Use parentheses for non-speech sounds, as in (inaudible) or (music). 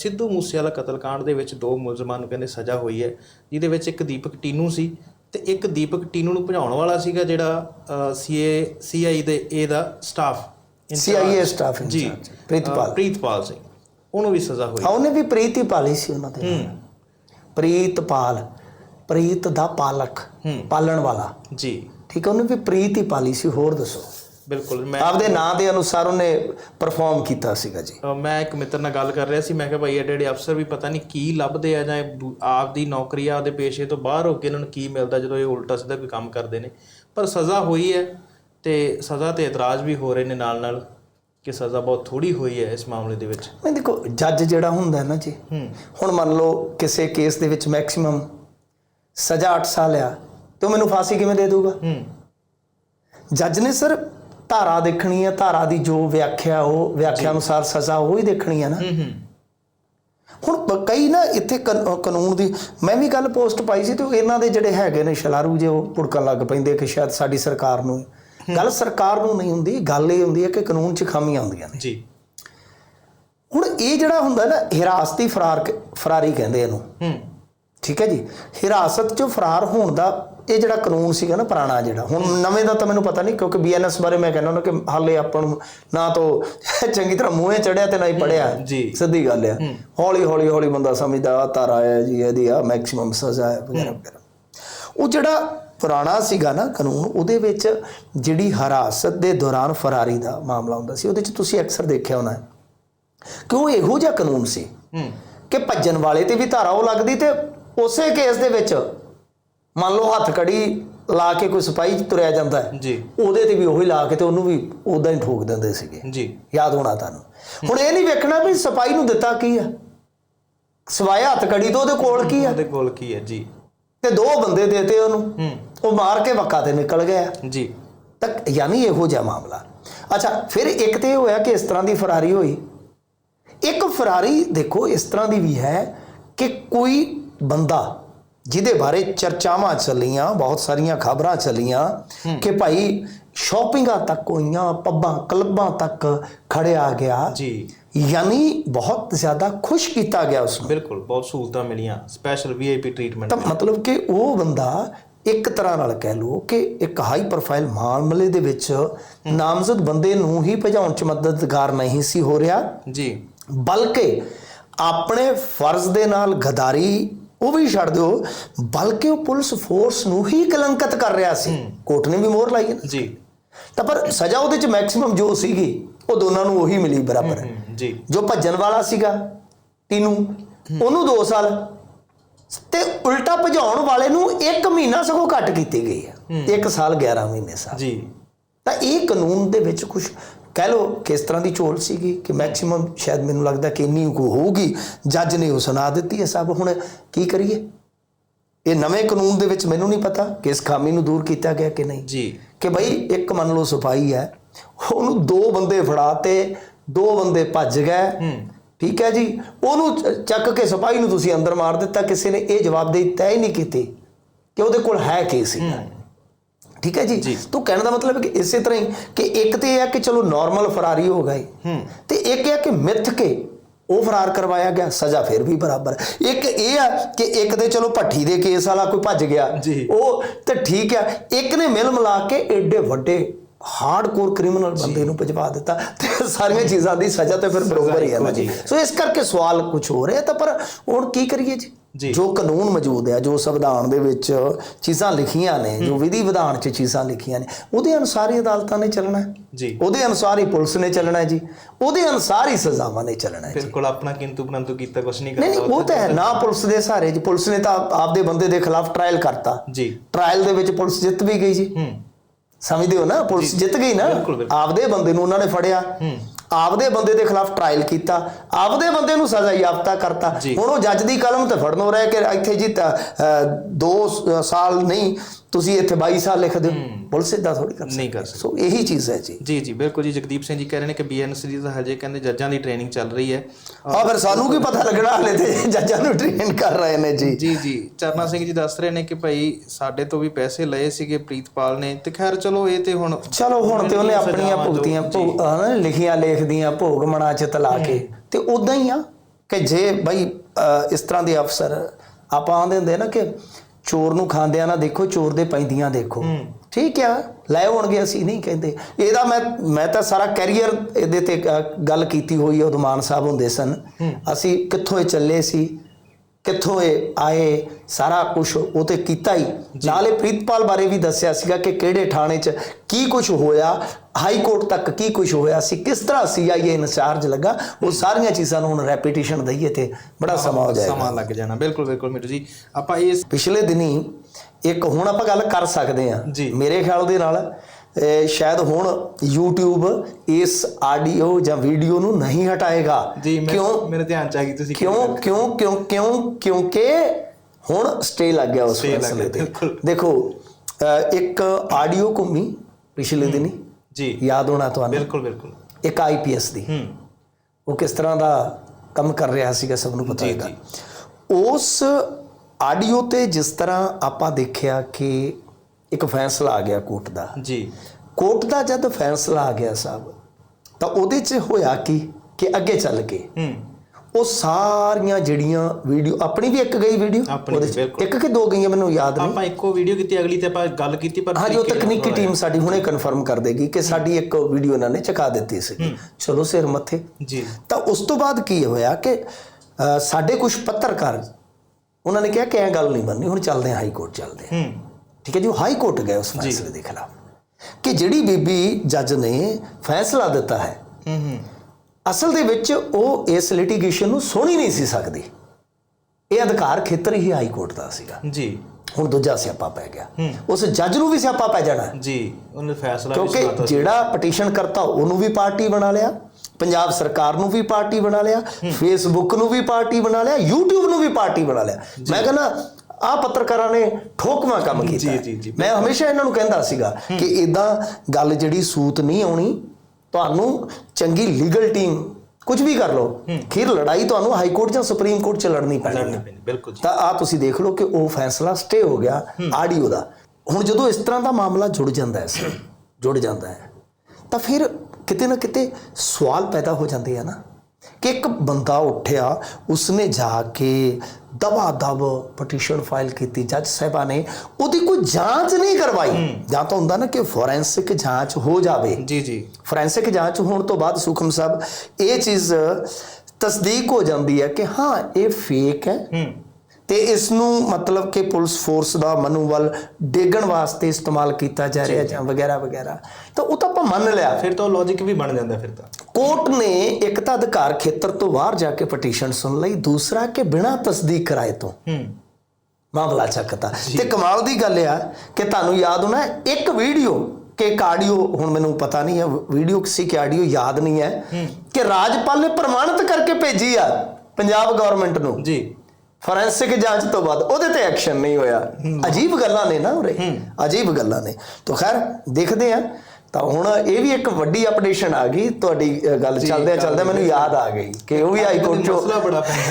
ਸਿੱਧੂ ਮੂਸੇਵਾਲਾ ਕਤਲकांड ਦੇ ਵਿੱਚ ਦੋ ਮੁਲਜ਼ਮਾਂ ਨੂੰ ਕਹਿੰਦੇ ਸਜ਼ਾ ਹੋਈ ਹੈ ਜਿਹਦੇ ਵਿੱਚ ਇੱਕ ਦੀਪਕ ਟੀਨੂ ਸੀ ਤੇ ਇੱਕ ਦੀਪਕ ਟੀਨੂ ਨੂੰ ਭਜਾਉਣ ਵਾਲਾ ਸੀਗਾ ਜਿਹੜਾ ਸੀਏ ਸੀਆਈ ਦੇ ਏ ਦਾ ਸਟਾਫ CIA staff ਜੀ ਪ੍ਰੀਤਪਾਲ। ਪ੍ਰੀਤਪਾਲ ਸਿੰਘ। ਉਹਨੂੰ ਵੀ ਸਜ਼ਾ ਹੋਈ। ਹਾਂ ਉਹਨੇ ਵੀ ਪ੍ਰੀਤ ਹੀ ਪਾਲੀ ਸੀ ਉਹਨਾਂ ਦੇ। ਪ੍ਰੀਤਪਾਲ। ਪ੍ਰੀਤ ਦਾ ਪਾਲਕ ਪਾਲਣ ਵਾਲਾ। ਜੀ। ਠੀਕ ਹੈ ਉਹਨੇ ਵੀ ਪ੍ਰੀਤ ਹੀ ਪਾਲੀ ਸੀ ਹੋਰ ਦੱਸੋ। ਬਿਲਕੁਲ ਮੈਂ ਆਪਦੇ ਨਾਂ ਦੇ ਅਨੁਸਾਰ ਉਹਨੇ ਪਰਫਾਰਮ ਕੀਤਾ ਸੀਗਾ ਜੀ। ਮੈਂ ਇੱਕ ਮਿੱਤਰ ਨਾਲ ਗੱਲ ਕਰ ਰਿਹਾ ਸੀ ਮੈਂ ਕਿਹਾ ਭਾਈ ਐਡੇ ਐਡੇ ਅਫਸਰ ਵੀ ਪਤਾ ਨਹੀਂ ਕੀ ਲੱਭਦੇ ਆ ਜਾਂ ਇਹ ਦੂ- ਆਪਦੀ ਨੌਕਰੀ ਆ ਆਪਦੇ ਪੇਸ਼ੇ ਤੋਂ ਬਾਹਰ ਹੋ ਕੇ ਇਹਨਾਂ ਨੂੰ ਕੀ ਮਿਲਦਾ ਜਦੋਂ ਇਹ ਉਲਟਾ ਸਿੱਧਾ ਕੋਈ ਕੰਮ ਕਰਦੇ ਨੇ। ਪਰ ਸਜ਼ਾ ਹੋਈ ਹੈ ਤੇ ਸਜ਼ਾ ਤੇ ਇਤਰਾਜ਼ ਵੀ ਹੋ ਰਹੇ ਨੇ ਨਾਲ ਨਾਲ ਕਿ ਸਜ਼ਾ ਬਹੁਤ ਥੋੜੀ ਹੋਈ ਹੈ ਇਸ ਮਾਮਲੇ ਦੇ ਵਿੱਚ। ਮੈਂ ਦੇਖੋ ਜੱਜ ਜਿਹੜਾ ਹੁੰਦਾ ਹੈ ਨਾ ਜੀ ਹੁਣ ਮੰਨ ਲਓ ਕਿਸੇ ਕੇਸ ਦੇ ਵਿੱਚ ਮੈਕਸਿਮਮ ਸਜ਼ਾ 8 ਸਾਲ ਆ ਤੇ ਮੈਨੂੰ ਫਾਂਸੀ ਕਿਵੇਂ ਦੇ ਦੂਗਾ ਹੂੰ। ਜੱਜ ਨੇ ਸਰ ਧਾਰਾ ਦੇਖਣੀ ਹੈ ਧਾਰਾ ਦੀ ਜੋ ਵਿਆਖਿਆ ਉਹ ਵਿਆਖਿਆ ਅਨੁਸਾਰ ਸਜ਼ਾ ਉਹ ਹੀ ਦੇਖਣੀ ਹੈ ਨਾ। ਹੁਣ ਕਈ ਨਾ ਇੱਥੇ ਕਾਨੂੰਨ ਦੀ ਮੈਂ ਵੀ ਗੱਲ ਪੋਸਟ ਪਾਈ ਸੀ ਤੇ ਇਹਨਾਂ ਦੇ ਜਿਹੜੇ ਹੈਗੇ ਨੇ ਸ਼ਲਾਰੂ ਜੇ ਉਹ ਪੁੜਕਣ ਲੱਗ ਪੈਂਦੇ ਕਿ ਸ਼ਾਇਦ ਸਾਡੀ ਸਰਕਾਰ ਨੂੰ ਗੱਲ ਸਰਕਾਰ ਨੂੰ ਨਹੀਂ ਹੁੰਦੀ ਗੱਲ ਇਹ ਹੁੰਦੀ ਹੈ ਕਿ ਕਾਨੂੰਨ 'ਚ ਖਾਮੀਆਂ ਹੁੰਦੀਆਂ ਨੇ। ਜੀ। ਹੁਣ ਇਹ ਜਿਹੜਾ ਹੁੰਦਾ ਨਾ ਹਿਰਾਸਤੀ ਫਰਾਰ ਫਰਾਰੀ ਕਹਿੰਦੇ ਇਹਨੂੰ। ਹੂੰ। ਠੀਕ ਹੈ ਜੀ? ਹਿਰਾਸਤ 'ਚੋਂ ਫਰਾਰ ਹੋਣ ਦਾ ਇਹ ਜਿਹੜਾ ਕਾਨੂੰਨ ਸੀਗਾ ਨਾ ਪੁਰਾਣਾ ਜਿਹੜਾ ਹੁਣ ਨਵੇਂ ਦਾ ਤਾਂ ਮੈਨੂੰ ਪਤਾ ਨਹੀਂ ਕਿਉਂਕਿ ਬੀਐਨਐਸ ਬਾਰੇ ਮੈਂ ਕਹਿੰਦਾ ਹਾਂ ਕਿ ਹਾਲੇ ਆਪਾਂ ਨੂੰ ਨਾ ਤਾਂ (laughs) ਚੰਗੀ ਤਰ੍ਹਾਂ ਮੂੰਹੇ ਚੜਿਆ ਤੇ ਨਾ ਹੀ ਪੜਿਆ। ਸਿੱਧੀ ਗੱਲ ਆ। ਹੌਲੀ ਹੌਲੀ ਹੌਲੀ ਬੰਦਾ ਸਮਝਦਾ ਆ ਧਾਰਾ ਹੈ ਜੀ ਇਹਦੀ ਆ ਮੈਕਸਿਮਮ ਸਜ਼ਾ ਹੈ ਵਗੈਰਾ ਵਗੈਰਾ। ਉਹ ਜਿਹੜਾ ਪੁਰਾਣਾ ਸੀਗਾ ਨਾ ਕਾਨੂੰਨ ਉਹਦੇ ਵਿੱਚ ਜਿਹੜੀ ਹਰਾਸਤ ਦੇ ਦੌਰਾਨ ਫਰਾਰੀ ਦਾ ਮਾਮਲਾ ਹੁੰਦਾ ਸੀ ਉਹਦੇ 'ਚ ਤੁਸੀਂ ਅਕਸਰ ਦੇਖਿਆ ਹੋਣਾ ਹੈ। ਕਿ ਉਹ ਇਹੋ ਜਿਹਾ ਕਾਨੂੰਨ ਸੀ? ਕਿ ਭੱਜਣ ਵਾਲੇ ਤੇ ਵੀ ਧਾਰਾ ਉਹ ਲੱਗਦੀ ਤੇ ਉਸੇ ਕੇਸ ਦੇ ਵਿੱਚ ਮੰਨ ਲਓ ਹੱਥ ਕੜੀ ਲਾ ਕੇ ਕੋਈ ਸਿਪਾਹੀ ਤੁਰਿਆ ਜਾਂਦਾ ਹੈ ਜੀ। ਉਹਦੇ ਤੇ ਵੀ ਉਹੀ ਲਾ ਕੇ ਤੇ ਉਹਨੂੰ ਵੀ ਉਦਾਂ ਹੀ ਠੋਕ ਦਿੰਦੇ ਸੀਗੇ। ਜੀ। ਯਾਦ ਹੋਣਾ ਤੁਹਾਨੂੰ। ਹੁਣ ਇਹ ਨਹੀਂ ਵੇਖਣਾ ਵੀ ਸਿਪਾਹੀ ਨੂੰ ਦਿੱਤਾ ਕੀ ਆ? ਸਵਾਏ ਹੱਥ ਕੜੀ ਤੋਂ ਉਹਦੇ ਕੋਲ ਕੀ ਆ? ਉਹਦੇ ਕੋਲ ਕੀ ਹੈ ਜੀ। ਤੇ ਦੋ ਬੰਦੇ ਦੇਤੇ ਉਹਨੂੰ। ਉਹ ਮਾਰ ਕੇ ਵੱਕਾ ਤੇ ਨਿਕਲ ਗਿਆ। ਜੀ। ਤੱਕ ਯਾਨੀ ਇਹੋ ਜਿਹਾ ਮਾਮਲਾ। ਅੱਛਾ ਫਿਰ ਇੱਕ ਤੇ ਹੋਇਆ ਕਿ ਇਸ ਤਰ੍ਹਾਂ ਦੀ ਫਰਾਰੀ ਹੋਈ। ਇੱਕ ਫਰਾਰੀ ਦੇਖੋ ਇਸ ਤਰ੍ਹਾਂ ਦੀ ਵੀ ਹੈ ਕਿ ਕੋਈ ਬੰਦਾ ਜਿਹਦੇ ਬਾਰੇ ਚਰਚਾਵਾਂ ਚੱਲੀਆਂ ਬਹੁਤ ਸਾਰੀਆਂ ਖਬਰਾਂ ਚੱਲੀਆਂ ਕਿ ਭਾਈ ਸ਼ਾਪਿੰਗਾਂ ਤੱਕ ਹੋਈਆਂ ਪੱਬਾਂ ਕਲੱਬਾਂ ਤੱਕ ਖੜਿਆ ਗਿਆ। ਜੀ। ਯਾਨੀ ਬਹੁਤ ਜ਼ਿਆਦਾ ਖੁਸ਼ ਕੀਤਾ ਗਿਆ ਉਸ ਨੂੰ ਬਿਲਕੁਲ ਬਹੁਤ ਸਹੂਲਤਾਂ ਮਿਲੀਆਂ ਸਪੈਸ਼ਲ ਵੀਆਈਪੀ ਟ੍ਰੀਟਮੈਂਟ ਤਾਂ ਮਤਲਬ ਕਿ ਉਹ ਬੰਦਾ ਇੱਕ ਤਰ੍ਹਾਂ ਨਾਲ ਕਹਿ ਲਓ ਕਿ ਇੱਕ ਹਾਈ ਪ੍ਰੋਫਾਈਲ ਮਾਮਲੇ ਦੇ ਵਿੱਚ ਨਾਮਜ਼ਦ ਬੰਦੇ ਨੂੰ ਹੀ ਭਜਾਉਣ ਚ ਮਦਦਗਾਰ ਨਹੀਂ ਸੀ ਹੋ ਰਿਹਾ। ਜੀ। ਬਲਕਿ ਆਪਣੇ ਫਰਜ਼ ਦੇ ਨਾਲ ਗਦਾਰੀ ਉਹ ਵੀ ਛੱਡ ਦਿਓ ਬਲਕਿ ਉਹ ਪੁਲਿਸ ਫੋਰਸ ਨੂੰ ਹੀ ਕਲੰਕਿਤ ਕਰ ਰਿਹਾ ਸੀ। ਕੋਰਟ ਨੇ ਵੀ ਮੋਹਰ ਲਾਈ ਹੈ। ਜੀ। ਤਾਂ ਪਰ ਸਜ਼ਾ ਉਹਦੇ ਚ ਮੈਕਸਿਮਮ ਜੋ ਸੀਗੀ ਉਹ ਦੋਨਾਂ ਨੂੰ ਉਹੀ ਮਿਲੀ ਬਰਾਬਰ। ਜੀ। ਜੋ ਭੱਜਣ ਵਾਲਾ ਸੀਗਾ ਤੀਨੂ ਉਹਨੂੰ 2 ਸਾਲ। ਤੇ ਉਲਟਾ ਭਜਾਉਣ ਵਾਲੇ ਨੂੰ 1 ਮਹੀਨਾ ਸਗੋਂ ਘੱਟ ਕੀਤੀ ਗਈ ਹੈ। 1 ਸਾਲ 11 ਮਹੀਨੇ ਸਾਲ। ਜੀ। ਤਾਂ ਇਹ ਕਾਨੂੰਨ ਦੇ ਵਿੱਚ ਕੁਝ ਕਹਿ ਲੋ ਕਿਸ ਤਰ੍ਹਾਂ ਦੀ ਚੋਲ ਸੀਗੀ ਕਿ ਮੈਕਸਿਮਮ ਸ਼ਾਇਦ ਮੈਨੂੰ ਲੱਗਦਾ ਕਿ ਇੰਨੀ ਕੁ ਹੋਊਗੀ ਜੱਜ ਨੇ ਉਹ ਸੁਣਾ ਦਿੱਤੀ ਹੈ ਸਭ। ਹੁਣ ਕੀ ਕਰੀਏ? ਇਹ ਨਵੇਂ ਕਾਨੂੰਨ ਦੇ ਵਿੱਚ ਮੈਨੂੰ ਨਹੀਂ ਪਤਾ ਕਿ ਇਸ ਖਾਮੀ ਨੂੰ ਦੂਰ ਕੀਤਾ ਗਿਆ ਕਿ ਨਹੀਂ। ਜੀ। ਕਿ ਬਈ ਇੱਕ ਮੰਨ ਲਓ ਸਿਪਾਹੀ ਹੈ ਉਹਨੂੰ ਦੋ ਬੰਦੇ ਫੜਾ ਤੇ ਦੋ ਬੰਦੇ ਭੱਜ ਗਏ। ਠੀਕ ਹੈ ਜੀ? ਉਹਨੂੰ ਚੱਕ ਕੇ ਸਿਪਾਹੀ ਨੂੰ ਤੁਸੀਂ ਅੰਦਰ ਮਾਰ ਦਿੱਤਾ ਕਿਸੇ ਨੇ ਇਹ ਜਵਾਬਦੇਹੀ ਤੈਅ ਹੀ ਨਹੀਂ ਕੀਤੀ ਕਿ ਉਹਦੇ ਕੋਲ ਹੈ ਕੀ ਸੀ। ਠੀਕ ਹੈ ਜੀ? ਤੋ ਕਹਿਣ ਦਾ ਮਤਲਬ ਹੈ ਕਿ ਇਸੇ ਤਰ੍ਹਾਂ ਹੀ ਕਿ ਇੱਕ ਤੇ ਇਹ ਹੈ ਕਿ ਚਲੋ ਨਾਰਮਲ ਫਰਾਰੀ ਹੋ ਗਏ। ਤੇ ਇੱਕ ਇਹ ਹੈ ਕਿ ਮਿੱਥ ਕੇ ਉਹ ਫਰਾਰ ਕਰਵਾਇਆ ਗਿਆ ਸਜ਼ਾ ਫਿਰ ਵੀ ਬਰਾਬਰ। ਇੱਕ ਇਹ ਆ ਕਿ ਇੱਕ ਤੇ ਚਲੋ ਭੱਠੀ ਦੇ ਕੇਸ ਵਾਲਾ ਕੋਈ ਭੱਜ ਗਿਆ। ਉਹ ਤੇ ਠੀਕ ਆ ਇੱਕ ਨੇ ਮਿਲ ਮਿਲਾ ਕੇ ਐਡੇ ਵੱਡੇ ਹਾਰਡਕੋਰ ਕ੍ਰਿਮੀਨਲ ਬੰਦੇ ਨੂੰ ਭਜਵਾ ਦਿੱਤਾ ਤੇ ਸਾਰੀਆਂ ਚੀਜ਼ਾਂ ਦੀ ਸਜ਼ਾ ਤੇ ਫਿਰ ਬਰੋਬਰ ਹੀ ਹੈ ਨਾ ਜੀ। ਸੋ ਇਸ ਕਰਕੇ ਸਵਾਲ ਕੁਝ ਹੋ ਰਿਹਾ ਤਾਂ ਪਰ ਹੁਣ ਕੀ ਕਰੀਏ ਜੀ। ਜੀ। ਕਾਨੂੰਨ ਮੌਜੂਦ ਹੈ ਜੋ ਸੰਵਿਧਾਨ ਦੇ ਵਿੱਚ ਚੀਜ਼ਾਂ ਲਿਖੀਆਂ ਨੇ ਜੋ ਵਿਧੀ ਵਿਧਾਨ 'ਚ ਚੀਜ਼ਾਂ ਲਿਖੀਆਂ ਨੇ ਉਹਦੇ ਅਨੁਸਾਰ ਹੀ ਅਦਾਲਤਾਂ ਨੇ ਚੱਲਣਾ ਹੈ। ਜੀ। ਉਹਦੇ ਅਨੁਸਾਰ ਹੀ ਪੁਲਿਸ ਨੇ ਚੱਲਣਾ ਹੈ ਜੀ। ਉਹਦੇ ਅਨੁਸਾਰ ਹੀ ਸਜ਼ਾਵਾਂ ਨੇ ਚੱਲਣਾ ਹੈ ਬਿਲਕੁਲ ਆਪਣਾ ਕਿੰਤੂ ਪਰੰਤੂ ਕੀਤਾ ਕੁਝ ਨਹੀਂ ਨਹੀਂ ਕਰਦਾ ਨਹੀਂ ਉਹ ਤਾਂ ਹੈ ਨਾ ਪੁਲਿਸ ਦੇ ਸਹਾਰੇ ਜੀ। ਪੁਲਿਸ ਨੇ ਤਾਂ ਆਪਦੇ ਬੰਦੇ ਦੇ ਖਿਲਾਫ ਟ੍ਰਾਇਲ ਕਰਤਾ। ਜੀ। ਟ੍ਰਾਇਲ ਦੇ ਵਿੱਚ ਪੁਲਿਸ ਜਿੱਤ ਵੀ ਗਈ ਜੀ। ਹੂੰ। ਸਮਝਦੇ ਹੋ ਨਾ ਪੁਲਿਸ ਜਿੱਤ ਗਈ ਨਾ। ਆਪਦੇ ਬੰਦੇ ਨੂੰ ਉਹਨਾਂ ਨੇ ਫੜਿਆ। ਆਪਦੇ ਬੰਦੇ ਦੇ ਖਿਲਾਫ ਟ੍ਰਾਇਲ ਕੀਤਾ। ਆਪਦੇ ਬੰਦੇ ਨੂੰ ਸਜ਼ਾ ਯਾਫਤਾ ਕਰਤਾ। ਹੁਣ ਉਹ ਜੱਜ ਦੀ ਕਲਮ ਤੇ ਫੜਨੋਂ ਰਹਿ ਕੇ ਇੱਥੇ ਜੀ 2 ਸਾਲ ਨਹੀਂ ਤੁਸੀਂ ਇੱਥੇ 22 ਸਾਲ ਲਿਖ ਦਿਓ। ਪੁਲਿਸ ਇਦਾਂ ਥੋੜੀ ਕਰ ਨਹੀਂ ਕਰ ਸੋ ਇਹੀ ਚੀਜ਼ ਹੈ ਜੀ। ਜੀ ਜੀ ਬਿਲਕੁਲ ਜੀ। ਜਗਦੀਪ ਸਿੰਘ ਜੀ ਕਹਿ ਰਹੇ ਨੇ ਕਿ ਬੀਐਨਸੀ ਦੀ ਤਾਂ ਹਜੇ ਕਹਿੰਦੇ ਜੱਜਾਂ ਦੀ ਟ੍ਰੇਨਿੰਗ ਚੱਲ ਰਹੀ ਹੈ। ਆ ਫਿਰ ਸਾਨੂੰ ਕੀ ਪਤਾ ਲੱਗਣਾ? ਹਲੇ ਤੇ ਜੱਜਾਂ ਨੂੰ ਟ੍ਰੇਨ ਕਰ ਰਹੇ ਨੇ ਜੀ। ਜੀ ਜੀ। ਚਰਨਾ ਸਿੰਘ ਜੀ ਦੱਸ ਰਹੇ ਨੇ ਕਿ ਭਾਈ ਸਾਡੇ ਤੋਂ ਵੀ ਪੈਸੇ ਲਏ ਸੀਗੇ ਪ੍ਰੀਤਪਾਲ ਨੇ। ਤੇ ਖੈਰ ਚਲੋ ਇਹ ਤੇ ਹੁਣ ਚਲੋ ਹੁਣ ਤੇ ਉਹਨੇ ਆਪਣੀਆਂ ਭੁਗਤੀਆਂ ਲਿਖੀਆਂ ਲੇਖਦੀਆਂ ਭੋਗ ਮਣਾ ਚ ਤਲਾ ਕੇ। ਤੇ ਉਦਾਂ ਹੀ ਆ ਕਿ ਜੇ ਅ, ਇਸ ਤਰ੍ਹਾਂ ਦੇ ਅਫਸਰ ਆਪਾਂ ਆਂਦੇ ਹੁੰਦੇ ਨਾ ਕਿ ਚੋਰ ਨੂੰ ਖਾਂਦਿਆਂ ਨਾ ਦੇਖੋ ਚੋਰ ਦੇ ਪੈਂਦੀਆਂ ਦੇਖੋ। ਠੀਕ ਆ ਲੈ ਹੋਣਗੇ ਅਸੀਂ ਨਹੀਂ ਕਹਿੰਦੇ। ਇਹਦਾ ਮੈਂ ਮੈਂ ਤਾਂ ਸਾਰਾ ਕੈਰੀਅਰ ਇਹਦੇ ਤੇ ਗੱਲ ਕੀਤੀ ਹੋਈ ਹੈ ਉਦੋਂ ਮਾਨ ਸਾਹਿਬ ਹੁੰਦੇ ਸਨ। ਅਸੀਂ ਕਿੱਥੋਂ ਇਹ ਚੱਲੇ ਸੀ? ਕਿੱਥੋਂ ਇਹ ਆਏ ਸਾਰਾ ਕੁਝ ਉਹ ਤੇ ਕੀਤਾ ਹੀ। ਨਾਲੇ ਪ੍ਰੀਤਪਾਲ ਬਾਰੇ ਵੀ ਦੱਸਿਆ ਸੀਗਾ ਕਿ ਕਿਹੜੇ ਥਾਣੇ 'ਚ ਕੀ ਕੁਝ ਹੋਇਆ ਹਾਈ ਕੋਰਟ ਤੱਕ ਕੀ ਕੁਝ ਹੋਇਆ ਸੀ ਕਿਸ ਤਰ੍ਹਾਂ ਸੀਆਈਏ ਇਨਚਾਰਜ ਲੱਗਾ ਉਹ ਸਾਰੀਆਂ ਚੀਜ਼ਾਂ ਨੂੰ ਹੁਣ ਰੈਪੀਟੀਸ਼ਨ ਦਈਏ ਤੇ ਬੜਾ ਸਮਾਂ ਹੋ ਜਾਏਗਾ। ਸਮਾਂ ਲੱਗ ਜਾਣਾ ਬਿਲਕੁਲ ਬਿਲਕੁਲ ਮਿੱਟੂ ਜੀ। ਆਪਾਂ ਇਸ ਪਿਛਲੇ ਦਿਨੀ ਇੱਕ ਹੁਣ ਆਪਾਂ ਗੱਲ ਕਰ ਸਕਦੇ ਜੀ। ਮੇਰੇ ਖਿਆਲ ਦੇ ਨਾਲ ਸ਼ਾਇਦ ਹੁਣ YouTube ਇਸ ਆਡੀਓ ਜਾਂ ਵੀਡੀਓ ਨੂੰ ਨਹੀਂ ਹਟਾਏਗਾ। ਕਿਉਂ? ਮੇਰੇ ਧਿਆਨ ਚ ਆ ਗਈ ਤੁਸੀਂ ਕਿਉਂ? ਕਿਉਂ? ਕਿਉਂ? ਕਿਉਂ? ਕਿਉਂਕਿ ਹੁਣ ਸਟੇ ਲੱਗ ਗਿਆ ਉਸ ਫੈਸਲੇ ਤੇ। ਦੇਖੋ ਇੱਕ ਆਡੀਓ ਘੁੰਮੀ ਪਿਛਲੇ ਦਿਨੀ। ਜੀ। ਯਾਦ ਹੋਣਾ ਤੁਹਾਨੂੰ? ਬਿਲਕੁਲ ਬਿਲਕੁਲ। ਇੱਕ ਆਈਪੀਐਸ ਦੀ। ਹੂੰ। ਉਹ ਕਿਸ ਤਰ੍ਹਾਂ ਦਾ ਕੰਮ ਕਰ ਰਿਹਾ ਸੀਗਾ ਸਭ ਨੂੰ ਪਤਾ ਹੈਗਾ। ਉਸ ਆਡੀਓ ਤੇ ਜਿਸ ਤਰ੍ਹਾਂ ਆਪਾਂ ਦੇਖਿਆ ਕਿ ਇੱਕ ਫੈਸਲਾ ਆ ਗਿਆ ਕੋਰਟ ਦਾ। ਜੀ। ਕੋਰਟ ਦਾ ਜਦ ਫੈਸਲਾ ਆ ਗਿਆ ਸਾਹਿਬ ਤਾਂ ਉਹਦੇ 'ਚ ਹੋਇਆ ਕੀ? ਕਿ ਅੱਗੇ ਚੱਲ ਕੇ ਹੂੰ। ਉਹ ਸਾਰੀਆਂ ਜਿਹੜੀਆਂ ਵੀਡੀਓ ਆਪਣੀ ਵੀ ਇੱਕ ਗਈ ਵੀਡੀਓ? ਵੀ, ਬਿਲਕੁਲ। ਇੱਕ ਕਿ ਦੋ ਗਈਆਂ ਮੈਨੂੰ ਯਾਦ ਨਹੀਂ? ਆਪਾਂ ਇੱਕੋ ਵੀਡੀਓ ਕੀਤੀ ਅਗਲੀ ਤੇ ਆਪਾਂ ਗੱਲ ਕੀਤੀ ਪਰ ਤਰੀਕੇ ਨਾਲ ਤਕਨੀਕੀ ਟੀਮ ਸਾਡੀ ਹੁਣੇ ਕਨਫਰਮ ਕਰ ਦੇਗੀ ਕਿ ਸਾਡੀ ਇੱਕ ਵੀਡੀਓ ਇਹਨਾਂ ਨੇ ਚਕਾ ਦਿੱਤੀ ਸੀ ਚਲੋ ਸਿਰ ਮੱਥੇ। ਜੀ। ਤਾਂ ਉਸ ਤੋਂ ਬਾਅਦ ਕੀ ਹੋਇਆ ਕਿ ਸਾਡੇ ਕੁਝ ਪੱਤਰਕਾਰ ਉਹਨਾਂ ਨੇ ਕਿਹਾ ਕਿ ਇਹ ਗੱਲ ਨਹੀਂ ਬਣਨੀ ਹੁਣ ਚੱਲਦੇ ਹਾਂ ਹਾਈ ਕੋਰਟ ਚੱਲਦੇ ਹਾਂ। ਹੂੰ। ਠੀਕ ਹੈ ਜੀ ਉਹ ਹਾਈ ਕੋਰਟ ਗਏ ਉਸ ਫੈਸਲੇ ਦੇ ਖਿਲਾਫ। ਕਿ ਜਿਹੜੀ ਬੀਬੀ ਜੱਜ ਨੇ ਫੈਸਲਾ ਦਿੱਤਾ ਹੈ ਹੂੰ ਹੂੰ। ਅਸਲ ਦੇ ਵਿੱਚ ਉਹ ਇਸ ਲਿਟੀਗੇਸ਼ਨ ਨੂੰ ਸੁਣ ਨਹੀਂ ਸੀ ਸਕਦੀ। ਇਹ ਅਧਿਕਾਰ ਖੇਤਰ ਹੀ ਹਾਈ ਕੋਰਟ ਦਾ ਸੀਗਾ। ਜੀ। ਹੁਣ ਦੂਜਾ ਸਿਆਪਾ ਪੈ ਗਿਆ। ਉਸ ਜੱਜ ਨੂੰ ਵੀ ਸਿਆਪਾ ਪੈ ਜਾਣਾ। ਜੀ ਉਹਨੇ ਫੈਸਲਾ ਵੀ ਕਿਉਂਕਿ ਸੁਣਾਤਾ। ਜਿਹੜਾ ਪਟੀਸ਼ਨ ਕਰਤਾ ਉਹਨੂੰ ਵੀ ਪਾਰਟੀ ਬਣਾ ਲਿਆ। ਪੰਜਾਬ ਸਰਕਾਰ ਨੂੰ ਵੀ ਪਾਰਟੀ ਬਣਾ ਲਿਆ। ਫੇਸਬੁੱਕ ਨੂੰ ਵੀ ਪਾਰਟੀ ਬਣਾ ਲਿਆ। YouTube ਨੂੰ ਵੀ ਪਾਰਟੀ ਬਣਾ ਲਿਆ। ਮੈਂ ਕਹਿੰਦਾ ਆ ਪੱਤਰਕਾਰਾਂ ਨੇ ਠੋਕਵਾਂ ਕੰਮ ਕੀਤਾ। ਜੀ, ਜੀ, ਜੀ, ਮੈਂ ਹਮੇਸ਼ਾ ਇਹਨਾਂ ਨੂੰ ਕਹਿੰਦਾ ਸੀਗਾ ਕਿ ਇਦਾਂ ਗੱਲ ਜਿਹੜੀ ਸੂਤ ਨਹੀਂ ਆਉਣੀ ਤੁਹਾਨੂੰ ਚੰਗੀ ਲੀਗਲ ਟੀਮ ਕੁਝ ਵੀ ਕਰ ਲਓ ਖੀਰ ਲੜਾਈ ਤੁਹਾਨੂੰ ਹਾਈ ਕੋਰਟ ਜਾਂ ਸੁਪਰੀਮ ਕੋਰਟ 'ਚ ਲੜਨੀ ਪੈਣੀ ਹੈ। ਬਿਲਕੁਲ ਤਾਂ ਆ ਤੁਸੀਂ ਦੇਖ ਲਓ ਕਿ ਉਹ ਫੈਸਲਾ ਸਟੇ ਹੋ ਗਿਆ ਆਡੀਓ ਦਾ। ਹੁਣ ਜਦੋਂ ਇਸ ਤਰ੍ਹਾਂ ਦਾ ਮਾਮਲਾ ਜੁੜ ਜਾਂਦਾ ਹੈ ਸਰ ਜੁੜ ਜਾਂਦਾ ਹੈ ਤਾਂ ਫਿਰ ਕਿਤੇ ਨਾ ਕਿਤੇ ਸਵਾਲ ਪੈਦਾ ਹੋ ਜਾਂਦੇ ਆ ਨਾ। ਕਿ ਇੱਕ ਬੰਦਾ ਉੱਠਿਆ ਉਸਨੇ ਜਾ ਕੇ ਦਬਾ ਦਬ ਪਟੀਸ਼ਨ ਫਾਈਲ ਕੀਤੀ। ਜੱਜ ਸਾਹਿਬਾ ਨੇ ਉਹਦੀ ਕੋਈ ਜਾਂਚ ਨਹੀਂ ਕਰਵਾਈ। ਜਾਂ ਤਾਂ ਹੁੰਦਾ ਨਾ ਕਿ ਫੋਰੈਂਸਿਕ ਜਾਂਚ ਹੋ ਜਾਵੇ। ਜੀ ਜੀ। ਫੋਰੈਂਸਿਕ ਜਾਂਚ ਹੋਣ ਤੋਂ ਬਾਅਦ ਸੁਖਮ ਸਾਹਿਬ ਇਹ ਚੀਜ਼ ਤਸਦੀਕ ਹੋ ਜਾਂਦੀ ਹੈ ਕਿ ਹਾਂ ਇਹ ਫੇਕ ਹੈ। ਹੂੰ। ਤੇ ਇਸ ਨੂੰ ਮਤਲਬ ਕਿ ਪੁਲਿਸ ਫੋਰਸ ਦਾ ਮਨੋਬਲ ਡੇਗਣ ਵਾਸਤੇ ਇਸਤੇਮਾਲ ਕੀਤਾ ਜਾ ਰਿਹਾ ਜਾਂ ਵਗੈਰਾ ਵਗੈਰਾ। ਤਾਂ ਉਹ ਤਾਂ ਆਪਾਂ ਮੰਨ ਲਿਆ। ਫਿਰ ਤਾਂ ਲੌਜੀਕ ਵੀ ਬਣ ਜਾਂਦਾ ਫਿਰ ਤਾਂ। ਕੋਰਟ ਨੇ ਇੱਕ ਤਾਂ ਅਧਿਕਾਰ ਖੇਤਰ ਤੋਂ ਬਾਹਰ ਜਾ ਕੇ ਪਟੀਸ਼ਨ ਸੁਣ ਲਈ ਦੂਸਰਾ ਕਿ ਬਿਨਾਂ ਤਸਦੀਕ ਕਰਾਏ ਤੋਂ। ਹੂੰ। ਮਾਮਲਾ ਚੱਕਤਾ ਤੇ। ਕਮਾਲ ਦੀ ਗੱਲ ਆ ਕਿ ਤੁਹਾਨੂੰ ਯਾਦ ਹੋਣਾ ਇੱਕ ਵੀਡੀਓ ਕਿ ਇੱਕ ਆਡੀਓ ਹੁਣ ਮੈਨੂੰ ਪਤਾ ਨਹੀਂ ਹੈ ਵੀਡੀਓ ਕਿਸੇ ਕਿ ਆਡੀਓ ਯਾਦ ਨਹੀਂ ਹੈ ਕਿ ਰਾਜਪਾਲ ਨੇ ਪ੍ਰਮਾਣਿਤ ਕਰਕੇ ਭੇਜੀ ਆ ਪੰਜਾਬ ਗਵਰਨਮੈਂਟ ਨੂੰ। ਜੀ। ਫੋਰੈਂਸਿਕ ਜਾਂਚ ਤੋਂ ਬਾਅਦ ਉਹਦੇ ਤੇ ਐਕਸ਼ਨ ਨਹੀਂ ਹੋਇਆ। ਅਜੀਬ ਗੱਲਾਂ ਨੇ ਨਾ ਉਰੇ। ਅਜੀਬ ਗੱਲਾਂ ਨੇ। ਤਾਂ ਖੈਰ ਦੇਖਦੇ ਆ। ਤਾਂ ਹੁਣ ਇਹ ਵੀ ਇੱਕ ਵੱਡੀ ਅਪਡੇਸ਼ਨ ਆ ਗਈ। ਤੁਹਾਡੀ ਗੱਲ ਚੱਲਦੇ ਚੱਲਦੇ ਮੈਨੂੰ ਯਾਦ ਆ ਗਈ ਕਿ ਉਹ ਵੀ ਹਾਈ ਕੋਰਟ ਚੋਂ ਮਸਲਾ ਬੜਾ ਪੈਂਦਾ।